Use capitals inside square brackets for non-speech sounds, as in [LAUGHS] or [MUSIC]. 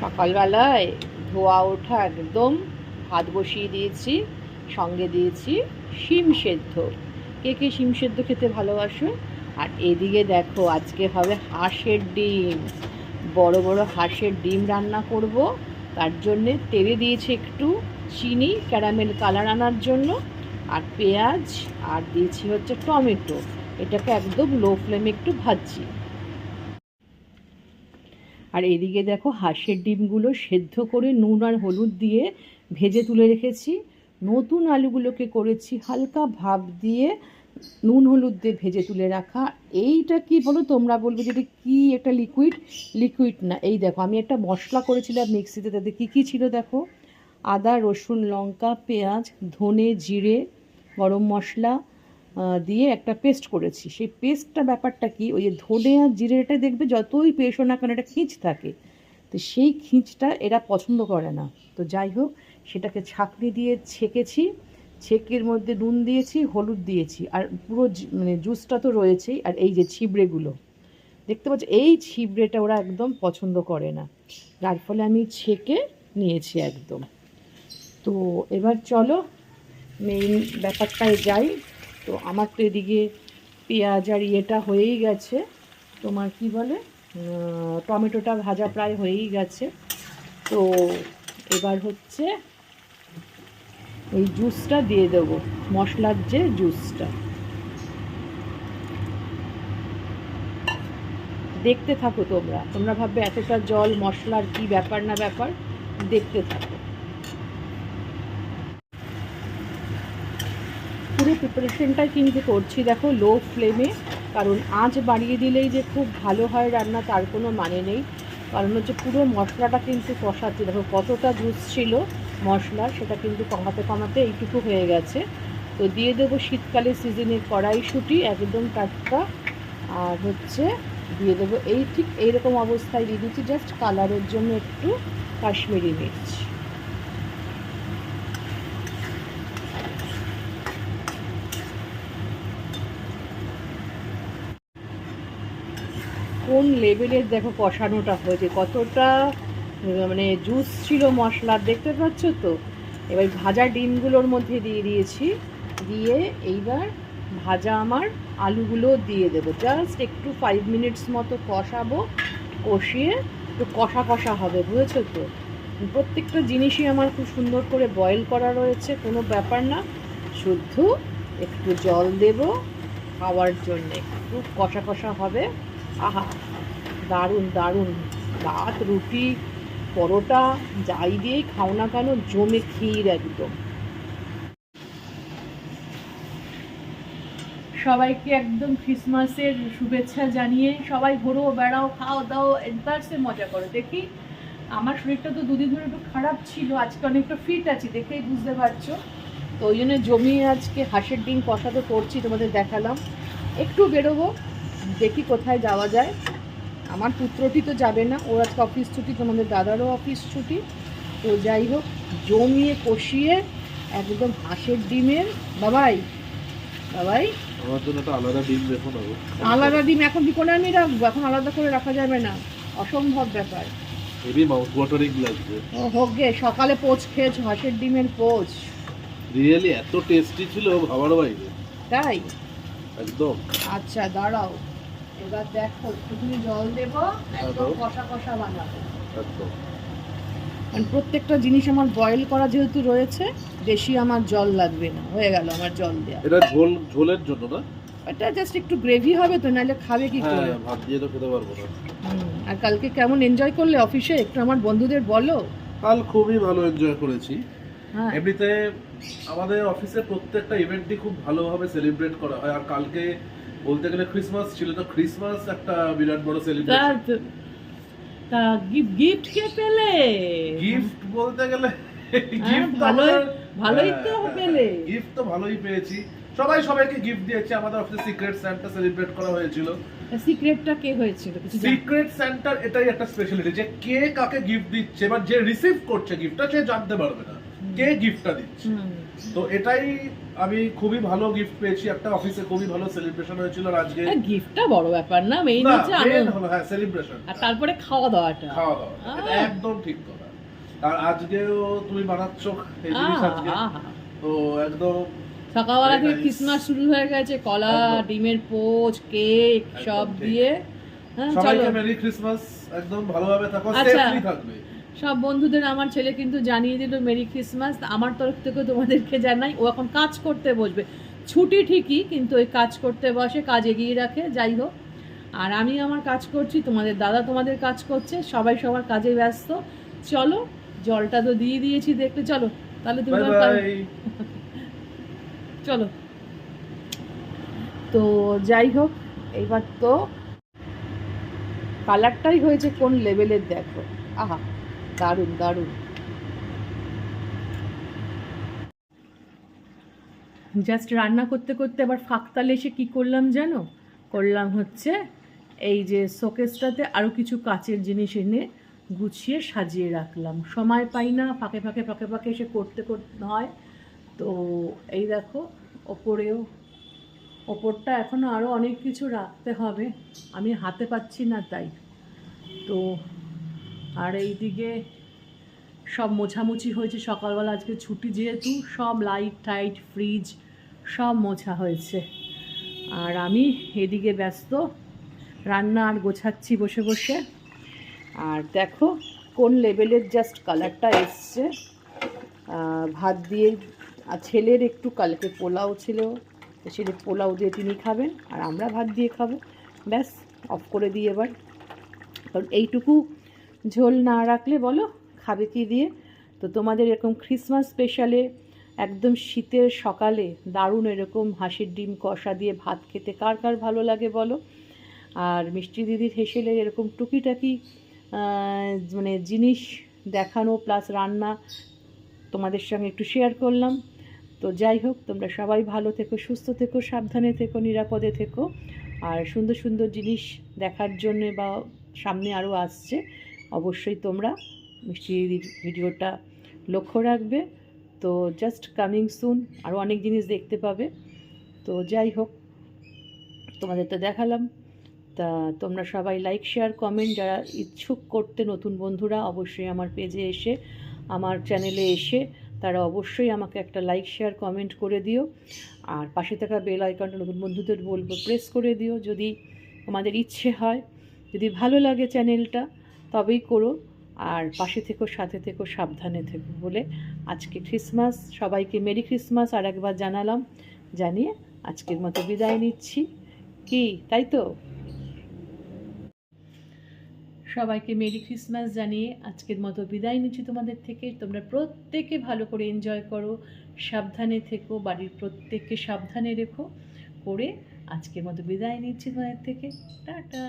সকালবেলায় ধোয়া ওঠা একদম ভাত বসিয়ে দিয়েছি, সঙ্গে দিয়েছি শিম সেদ্ধ। কে কে শিম সেদ্ধ খেতে ভালোবাসো? আর এদিকে দেখো, আজকে হবে হাঁসের ডিম। বড় বড় হাঁসের ডিম রান্না করব। তার জন্যে তেলে দিয়েছি একটু চিনি, ক্যারামেল কালার আনার জন্য। আর পেঁয়াজ, আর দিয়েছি হচ্ছে টমেটো। এটাকে একদম লো ফ্লেমে একটু ভাজছি। আর এদিকে দেখো হাঁসের ডিমগুলো সেদ্ধ করে নুন আর হলুদ দিয়ে ভেজে তুলে রেখেছি। নতুন আলুগুলোকে করেছি হালকা ভাপ দিয়ে নুন হলুদ দিয়ে ভেজে তুলে রাখা। এইটা কি বলো তোমরা বলবে যে এটা কি একটা লিকুইড লিকুইড না। এই দেখো, আমি একটা মশলা করেছিলাম মিক্সিতে, তাতে কী কী ছিল দেখো? আদা, রসুন, লঙ্কা, পেঁয়াজ, ধনে, জিরে, গরম মশলা দিয়ে একটা পেস্ট করেছি। সেই পেস্টটা ব্যাপারটা কি? ওই যে ধনে আর জিরেটা দেখবে যতই পেশো না কেন, এটা খিঁচ থাকে। তো সেই খিঁচটা এরা পছন্দ করে না। তো যাই হোক, সেটাকে ছাঁকনি দিয়ে ছেঁকেছি। ছেঁকের মধ্যে নুন দিয়েছি, হলুদ দিয়েছি। আর পুরো মানে জুসটা তো রয়েছেই। আর এই যে ছিবড়েগুলো, দেখতে পাচ্ছ? এই ছিবড়েটা ওরা একদম পছন্দ করে না। যার ফলে আমি ছেঁকে নিয়েছি একদম। তো এবার চলো মেইন ব্যাপারটায় যাই। তো। আমার তো এদিকে পেঁয়াজ আর ইয়েটা হয়েই গেছে। তোমার কি বলে? টমেটোটা ভাজা প্রায় হয়েই গেছে। তো এবার হচ্ছে এই জুসটা দিয়ে দেবো, মশলার যে জুসটা। দেখতে থাকো তোমরা। তোমরা ভাববে এতটা জল, মশলার কি ব্যাপার না ব্যাপার? দেখতে থাকো। পুরো প্রিপারেশনটাই কিন্তু করছি, দেখো লো ফ্লেমে কারণ আঁচ বাড়িয়ে দিলেই যে খুব ভালো হয় রান্না, তার কোনো মানে নেই। কারণ হচ্ছে পুরো মশলাটা কিন্তু কষাচ্ছে। দেখো কতটা জুস ছিল মশলা, সেটা কিন্তু কমাতে কমাতে এইটুকু হয়ে গেছে। তো দিয়ে দেবো শীতকালে সিজনের কড়াইশুঁটি, একদম টাটকা। আর হচ্ছে দিয়ে দেবো এই ঠিক এইরকম অবস্থায় দিয়ে দিচ্ছি জাস্ট কালারের জন্য একটু কাশ্মীরি মির্চ। কোন লেভেলের দেখো কষানোটা হয়েছে? কতটা মানে জুস ছিল মশলার দেখতে পাচ্ছ তো? এবার ভাজা ডিমগুলোর মধ্যে দিয়ে দিয়েছি। দিয়ে এইবার ভাজা আমার আলুগুলো দিয়ে দেবো। জাস্ট একটু ফাইভ মিনিটস মতো কষাবো, কষিয়ে একটু কষা কষা হবে, বুঝেছ তো? প্রত্যেকটা জিনিসই আমার খুব সুন্দর করে বয়েল করা রয়েছে, কোনো ব্যাপার না। শুদ্ধ একটু জল দেব, খাওয়ার জন্যে। খুব কষা কষা হবে। আহা, দারুণ দারুণ। ভাত, রুটি, পরোটা, যাই দিয়েই খাও না কেন, জমে ক্ষীর একদম। সবাইকে একদম ক্রিসমাসের শুভেচ্ছা জানিয়ে সবাই ঘোরো, বেড়াও, খাও দাও এডভান্সে মজা করো। দেখি, আমার শরীরটা তো দুদিন ধরে একটু খারাপ ছিল, আজকে অনেকটা ফিট আছি, দেখেই বুঝতে পারছ। তো ওই জন্য জমিয়ে আজকে হাঁসের ডিম কষাতে করছি, তোমাদের দেখালাম। একটু বেরোবো দেখি কোথায় যাওয়া যায়। আমার পুত্রটি তো যাবে না। ওর আজকে অফিস ছুটি তোমাদের দাদারও অফিস ছুটি। তো যাই হোক জমিয়ে কষিয়ে একদম হাঁসের ডিমের বাবাই বাবাই। আমার জন্য একটা আলাদা ডিম আলাদা ডিম এখন কি করে আমি রাখব? এখন আলাদা করে রাখা যাবে না। অসম্ভব ব্যাপার। হেভি মাউথ ওয়াটারিং লাগবে হোক গে সকালে পোচ খেয়েছো হাঁসের ডিমের পোচ। রিয়েলি এত টেস্টি ছিল ভাবার বাইরে। তাই? একদম। আচ্ছা দাঁড়াও। এবার দেখো একটুখানি জল দেবো একদম কষা কষা বানাবো। একদম প্রত্যেকটা জিনিস আমার বয়েল করা যেহেতু রয়েছে বেশি আমার জল লাগবে না হয়ে গেল আমার জল দেওয়া এটা ঝোল ঝোলের জন্য না? এটা জাস্ট একটু গ্রেভি হবে তো নাহলে খাবে কি হ্যাঁ করে? ভাত দিয়ে তো খেতে পারব না। আর কালকে কেমন এনজয় করলে অফিসে? একটু আমার বন্ধুদের বলো। কাল খুবই ভালো এনজয় করেছি। হ্যাঁ। এমনিতে আমাদের অফিসে প্রত্যেকটা ইভেন্টই খুব ভালোভাবে সেলিব্রেট করা হয় আর কালকে বলতে গেলে ক্রিসমাস ছিল তো ক্রিসমাস একটা বিরাট বড় সেলিব্রেশন তা গিফট গিফট কে পেলে? গিফট বলতে গেলে হ্যাঁ, ভালোই ভালোই তো হ্যাঁ, পেলে। গিফট তো ভালোই পেয়েছি। সবাই সবাইকে গিফট দিয়েছে। আমাদের অফিসে সিক্রেট স্যান্টা সেলিব্রেট করা হয়েছিল। সিক্রেটটা কে হয়েছিল? সিক্রেট স্যান্টার এটাই একটা স্পেশালিটি যে কে কাকে গিফট দিচ্ছে বা যে রিসিভ করছে গিফটটা সে জানতে পারবে না। কে গিফটটা দিচ্ছে। তো এটাই আমি খুবই ভালো গিফট পেয়েছি। একটা অফিসে খুবই ভালো সেলিব্রেশন হয়েছিল আজকে গিফটটা বড় ব্যাপার না মেইন হচ্ছে আনন্দ। হ্যাঁ সেলিব্রেশন আর তারপরে খাওয়া দাওয়াটা খাওয়া দাওয়া একদম ঠিক কথা। আর আজকেও তুমি বানাচ্ছ এই জিনিস আজকে। তো একদম সকালবেলা থেকে ক্রিসমাস শুরু হয়ে গেছে কলা ডিমের পোচ কেক সব দিয়ে। হ্যাঁ চলো। সবাইকে মেরি ক্রিসমাস একদম ভালোভাবে থাকো আচ্ছা। সেফলি থাকবে। সব বন্ধুদের আমার ছেলে কিন্তু জানিয়ে দিল মেরি ক্রিসমাস আমার তরফ থেকে তোমাদেরকে জানাই। ও এখন কাজ করতে বসবে। ছুটি ঠিকই কিন্তু ওই কাজ করতে বসে কাজ এগিয়ে রাখে যাই হোক। আর আমি আমার কাজ করছি তোমাদের দাদা তোমাদের কাজ করছে সবাই সবার কাজে ব্যস্ত। চলো জলটা তো দিয়ে দিয়েছি দেখতে চলো। তাহলে তুমি [LAUGHS] চলো। তো যাই হোক এইবার তো কালারটাই হয়েছে কোন লেভেলের দেখো। আহা। দারুণ দারুণ। জাস্ট রান্না করতে করতে আবার ফাঁকতালে এসে কী করলাম জানো? করলাম হচ্ছে এই যে শোকেসটাতে আরও কিছু কাচের জিনিস এনে গুছিয়ে সাজিয়ে রাখলাম। সময় পাই না, ফাঁকে ফাঁকে ফাঁকে ফাঁকে এসে করতে করতে হয়। তো এই দেখো, ওপরেও, ওপরটা এখনও আরও অনেক কিছু রাখতে হবে। আমি হাতে পাচ্ছি না তাই। তো আর এইদিকে সব মোছামুছি হয়েছে। সকালবেলা আজকে ছুটি যেহেতু, সব লাইট টাইট ফ্রিজ সব মোছা হয়েছে। আর আমি এদিকে ব্যস্ত, রান্না আর গোছাচ্ছি বসে বসে। আর দেখো কোন লেভেলের জাস্ট কালারটা এসছে। ভাত দিয়ে, আর ছেলের একটু কালকে পোলাও ছিল ছেলে পোলাও দিয়ে তিনি খাবেন, আর আমরা ভাত দিয়ে খাব। ব্যাস অফ করে দিই এবার। কারণ এইটুকু ঝোল না রাখলে বলো, খাবে কি দিয়ে? তো তোমাদের এরকম ক্রিসমাস স্পেশালে একদম শীতের সকালে দারুণ এরকম হাঁসের ডিম কষা দিয়ে ভাত খেতে কার কার ভালো লাগে বলো? আর মিষ্টি দিদির হেসেলে এরকম টুকিটাকি মানে জিনিস দেখানো প্লাস রান্না তোমাদের সঙ্গে একটু শেয়ার করলাম। তো যাই হোক, তোমরা সবাই ভালো থেকো, সুস্থ থেকো, সাবধানে থেকো, নিরাপদে থেকো। আর সুন্দর সুন্দর জিনিস দেখার জন্যে বা সামনে আরও আসছে। অবশ্যই তোমরা মিষ্টি দিদির ভিডিওটা লক্ষ্য রাখবে। তো জাস্ট কামিং সুন আরও অনেক জিনিস দেখতে পাবে। তো যাই হোক, তোমাদের তো দেখালাম। তা তোমরা সবাই লাইক শেয়ার কমেন্ট যারা ইচ্ছুক করতে নতুন বন্ধুরা অবশ্যই আমার পেজে এসে, আমার চ্যানেলে এসে তারা অবশ্যই আমাকে একটা লাইক শেয়ার কমেন্ট করে দিও। আর পাশে থাকা বেল আইকনটা নতুন বন্ধুদের বলব প্রেস করে দিও। যদি তোমাদের ইচ্ছে হয়, যদি ভালো লাগে চ্যানেলটা তবেই করো আর পাশে থেকো, সাথে থেকো, সাবধানে থেকো বলে আজকে ক্রিসমাস সবাইকে মেরি ক্রিসমাস আর একবার জানালাম, জানিয়ে আজকের মতো বিদায় নিচ্ছি। কি, তাই তো? সবাইকে মেরি ক্রিসমাস জানিয়ে আজকের মতো বিদায় নিচ্ছি তোমাদের থেকে। তোমরা প্রত্যেকে ভালো করে এনজয় করো, সাবধানে থেকো, বাড়ির প্রত্যেককে সাবধানে রেখো করে আজকের মতো বিদায় নিচ্ছি তোমাদের থেকে। টাটা!